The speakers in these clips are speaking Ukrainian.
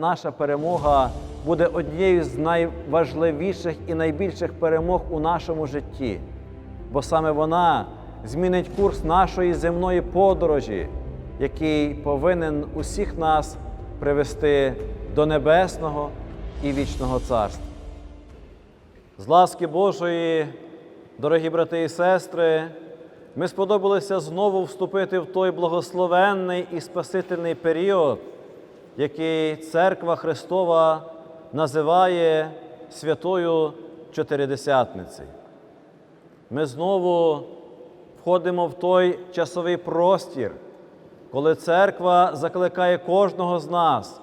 Наша перемога буде однією з найважливіших і найбільших перемог у нашому житті, бо саме вона змінить курс нашої земної подорожі, який повинен усіх нас привести до небесного і вічного царства. З ласки Божої, дорогі брати і сестри, ми сподобалися знову вступити в той благословенний і спасительний період, який Церква Христова називає святою Чотиридесятницею. Ми знову входимо в той часовий простір, коли церква закликає кожного з нас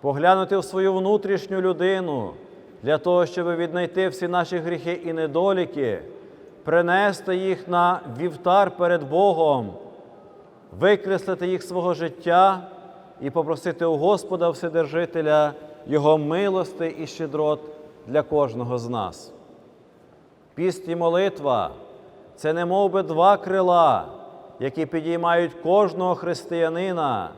поглянути в свою внутрішню людину для того, щоб віднайти всі наші гріхи і недоліки, принести їх на вівтар перед Богом, викреслити їх свого життя і попросити у Господа Вседержителя Його милости і щедрот для кожного з нас. Піст і молитва це не мов би два крила, які підіймають кожного християнина,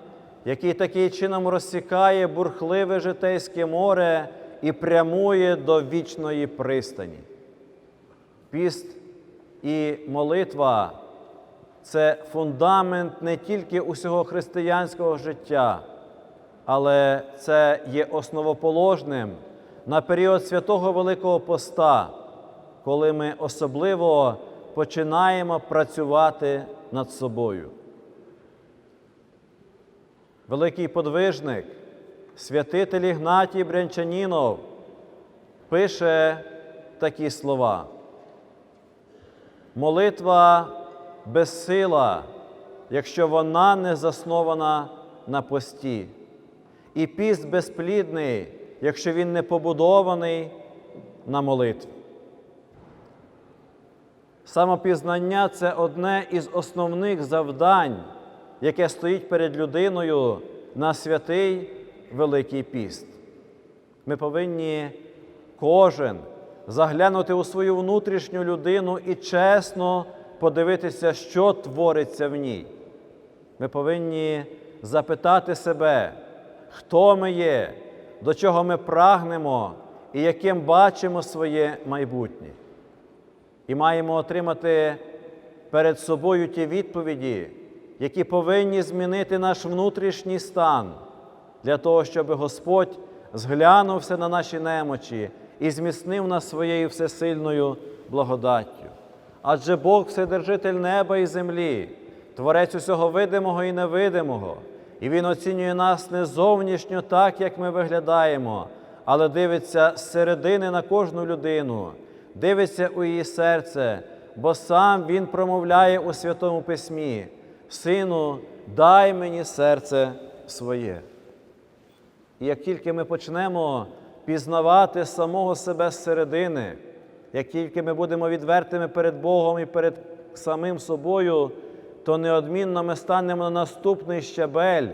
який таким чином розсікає бурхливе житейське море і прямує до вічної пристані. Піст і молитва це фундамент не тільки усього християнського життя, але це є основоположним на період святого Великого Поста, коли ми особливо починаємо працювати над собою. Великий подвижник, святитель Ігнатій Брянчанінов пише такі слова. Молитва безсила, якщо вона не заснована на пості, і піст безплідний, якщо він не побудований на молитві. Самопізнання це одне із основних завдань, яке стоїть перед людиною на святий Великий піст. Ми повинні кожен заглянути у свою внутрішню людину і чесно подивитися, що твориться в ній. Ми повинні запитати себе, хто ми є, до чого ми прагнемо і яким бачимо своє майбутнє. І маємо отримати перед собою ті відповіді, які повинні змінити наш внутрішній стан для того, щоб Господь зглянувся на наші немочі і зміцнив нас своєю всесильною благодаттю. Адже Бог Вседержитель неба і землі, Творець усього видимого і невидимого, і Він оцінює нас не зовнішньо так, як ми виглядаємо, але дивиться з середини на кожну людину, дивиться у її серце, бо сам Він промовляє у Святому Письмі: Сину, дай мені серце своє. І як тільки ми почнемо пізнавати самого себе зсередини, як тільки ми будемо відвертими перед Богом і перед самим собою, то неодмінно ми станемо на наступний щабель,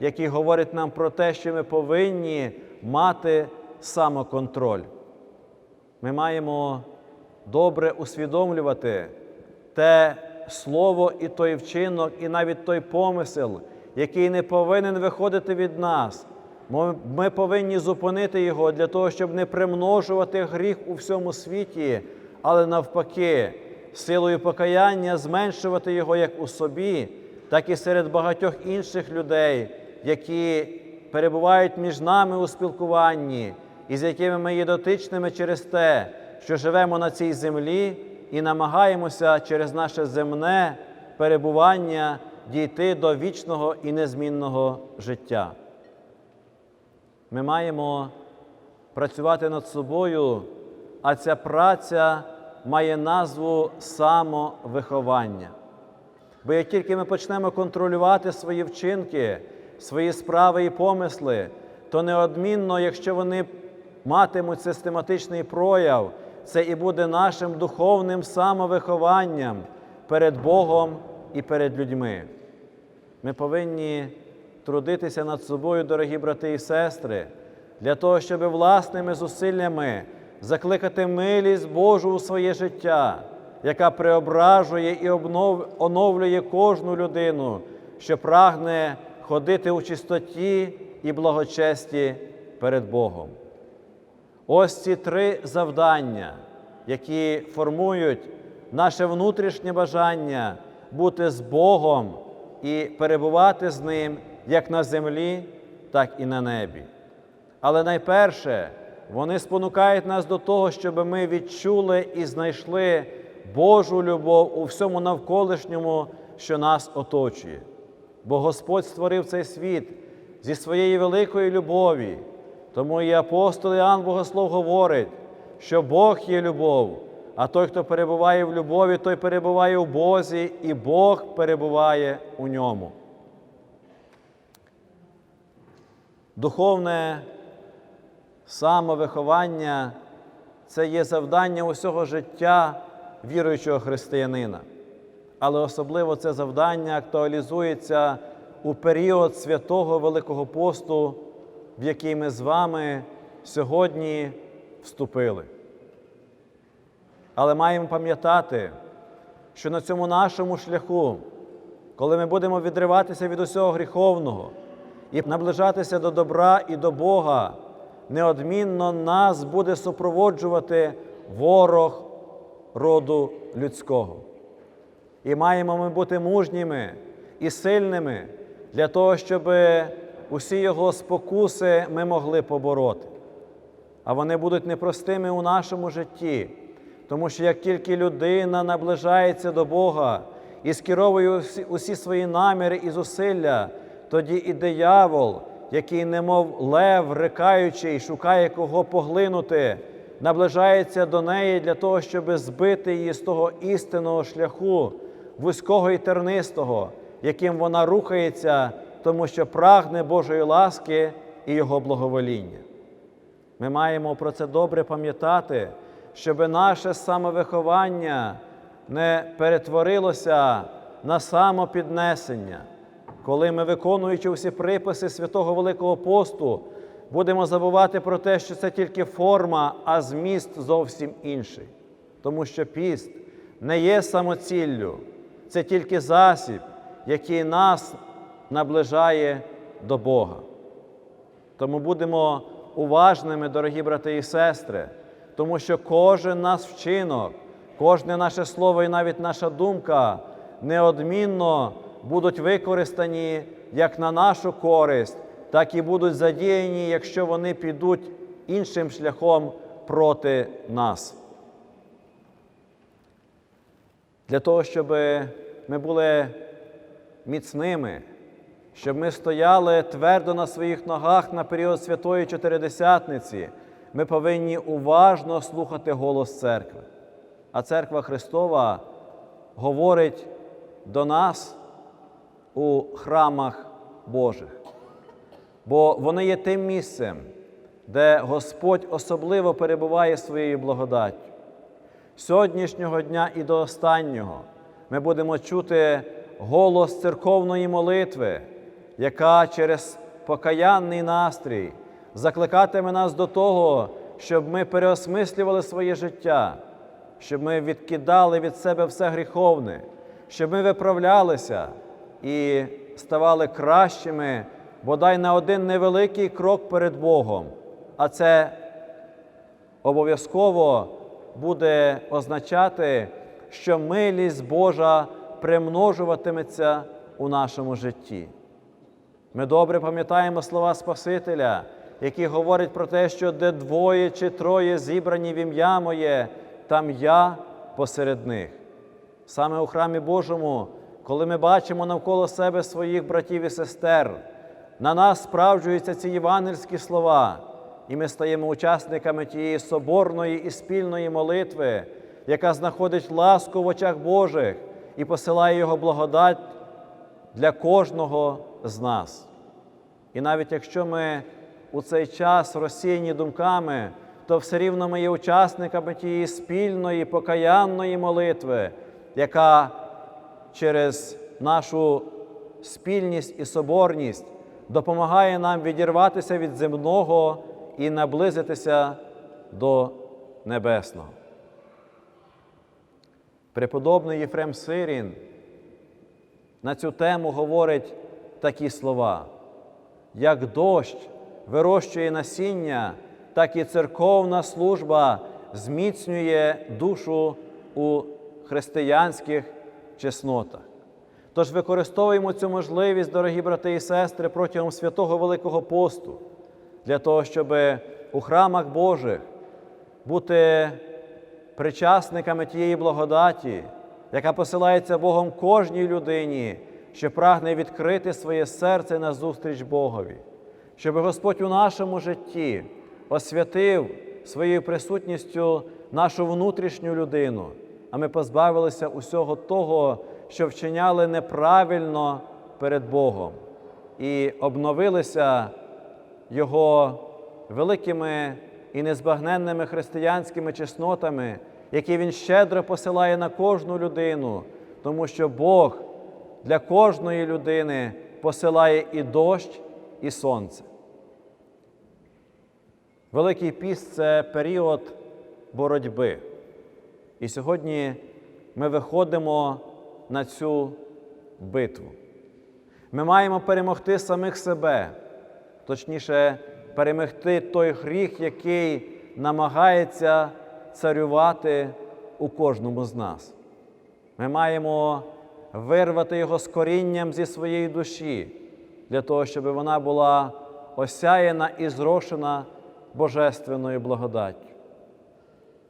який говорить нам про те, що ми повинні мати самоконтроль. Ми маємо добре усвідомлювати те слово і той вчинок, і навіть той помисел, який не повинен виходити від нас. Ми- повинні зупинити його для того, щоб не примножувати гріх у всьому світі, але навпаки, силою покаяння зменшувати його як у собі, так і серед багатьох інших людей, які перебувають між нами у спілкуванні, і з якими ми є дотичними через те, що живемо на цій землі і намагаємося через наше земне перебування дійти до вічного і незмінного життя. Ми маємо працювати над собою, а ця праця має назву самовиховання. Бо як тільки ми почнемо контролювати свої вчинки, свої справи і помисли, то неодмінно, якщо вони матимуть систематичний прояв, це і буде нашим духовним самовихованням перед Богом і перед людьми. Ми повинні трудитися над собою, дорогі брати і сестри, для того, щоб власними зусиллями закликати милість Божу у своє життя, яка преображує і обнов- оновлює кожну людину, що прагне ходити у чистоті і благочесті перед Богом. Ось ці три завдання, які формують наше внутрішнє бажання бути з Богом і перебувати з Ним як на землі, так і на небі. Але найперше, вони спонукають нас до того, щоб ми відчули і знайшли Божу любов у всьому навколишньому, що нас оточує. Бо Господь створив цей світ зі своєї великої любові. Тому і апостол Іоанн Богослов говорить, що Бог є любов, а той, хто перебуває в любові, той перебуває у Бозі, і Бог перебуває у ньому. Духовне самовиховання це є завдання усього життя віруючого християнина. Але особливо це завдання актуалізується у період святого Великого посту, в який ми з вами сьогодні вступили. Але маємо пам'ятати, що на цьому нашому шляху, коли ми будемо відриватися від усього гріховного і наближатися до добра і до Бога, неодмінно нас буде супроводжувати ворог роду людського. І маємо ми бути мужніми і сильними для того, щоб усі його спокуси ми могли побороти. А вони будуть непростими у нашому житті, тому що як тільки людина наближається до Бога і скеровує усі, свої наміри і зусилля, тоді і диявол, який, немов лев, рикаючий, шукає кого поглинути, наближається до неї для того, щоб збити її з того істинного шляху, вузького і тернистого, яким вона рухається, тому що прагне Божої ласки і Його благовоління. Ми маємо про це добре пам'ятати, щоб наше самовиховання не перетворилося на самопіднесення, коли ми, виконуючи всі приписи святого Великого посту, будемо забувати про те, що це тільки форма, а зміст зовсім інший. Тому що піст не є самоціллю, це тільки засіб, який нас наближає до Бога. Тому будемо уважними, дорогі брати і сестри, тому що кожен наш вчинок, кожне наше слово і навіть наша думка неодмінно будуть використані як на нашу користь, так і будуть задіяні, якщо вони підуть іншим шляхом проти нас. Для того, щоб ми були міцними, щоб ми стояли твердо на своїх ногах на період Святої Чотиридесятниці, ми повинні уважно слухати голос церкви. А церква Христова говорить до нас у храмах Божих. Бо вони є тим місцем, де Господь особливо перебуває своєю благодаттю. Сьогоднішнього дня і до останнього ми будемо чути голос церковної молитви, яка через покаянний настрій закликатиме нас до того, щоб ми переосмислювали своє життя, щоб ми відкидали від себе все гріховне, щоб ми виправлялися і ставали кращими, бодай на один невеликий крок перед Богом. А це обов'язково буде означати, що милість Божа примножуватиметься у нашому житті. Ми добре пам'ятаємо слова Спасителя, які говорять про те, що де двоє чи троє зібрані в ім'я моє, там я посеред них. Саме у храмі Божому, коли ми бачимо навколо себе своїх братів і сестер, на нас справджуються ці євангельські слова, і ми стаємо учасниками тієї соборної і спільної молитви, яка знаходить ласку в очах Божих і посилає Його благодать для кожного з нас. І навіть якщо ми у цей час розсіяні думками, то все рівно ми є учасниками тієї спільної покаянної молитви, яка через нашу спільність і соборність допомагає нам відірватися від земного і наблизитися до небесного. Преподобний Єфрем Сирін на цю тему говорить такі слова, як дощ вирощує насіння, так і церковна служба зміцнює душу у християнських чеснотах. Тож використовуємо цю можливість, дорогі брати і сестри, протягом святого Великого посту, для того, щоб у храмах Божих бути причасниками тієї благодаті, яка посилається Богом кожній людині, що прагне відкрити своє серце на зустріч Богові, щоб Господь у нашому житті освятив своєю присутністю нашу внутрішню людину, а ми позбавилися усього того, що вчиняли неправильно перед Богом, і обновилися Його великими і незбагненними християнськими чеснотами, які Він щедро посилає на кожну людину, тому що Бог для кожної людини посилає і дощ, і сонце. Великий піст це період боротьби. І сьогодні ми виходимо на цю битву. Ми маємо перемогти самих себе, точніше, перемогти той гріх, який намагається царювати у кожному з нас. Ми маємо вирвати його з корінням зі своєї душі, для того, щоб вона була осяяна і зрошена Божественною благодаттю.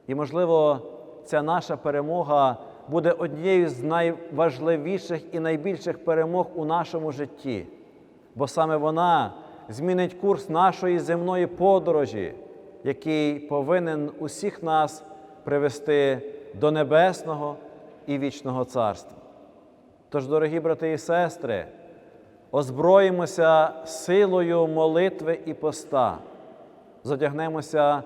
І, можливо, ця наша перемога буде однією з найважливіших і найбільших перемог у нашому житті, бо саме вона змінить курс нашої земної подорожі, який повинен усіх нас привести до небесного і вічного царства. Тож, дорогі брати і сестри, озброїмося силою молитви і поста, задягнемося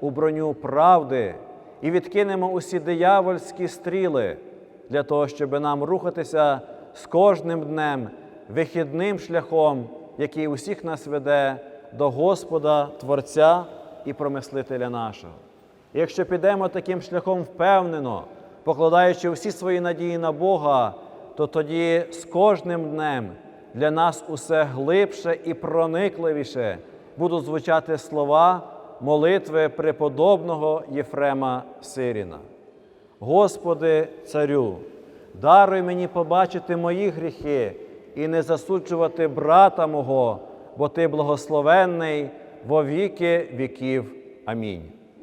у броню правди і відкинемо усі диявольські стріли для того, щоб нам рухатися з кожним днем вихідним шляхом, який усіх нас веде до Господа, Творця і промислителя нашого. І якщо підемо таким шляхом впевнено, покладаючи всі свої надії на Бога, то тоді з кожним днем для нас усе глибше і проникливіше будуть звучати слова молитви преподобного Єфрема Сиріна. Господи, Царю, даруй мені побачити мої гріхи і не засуджувати брата мого, бо Ти благословенний во віки віків. Амінь.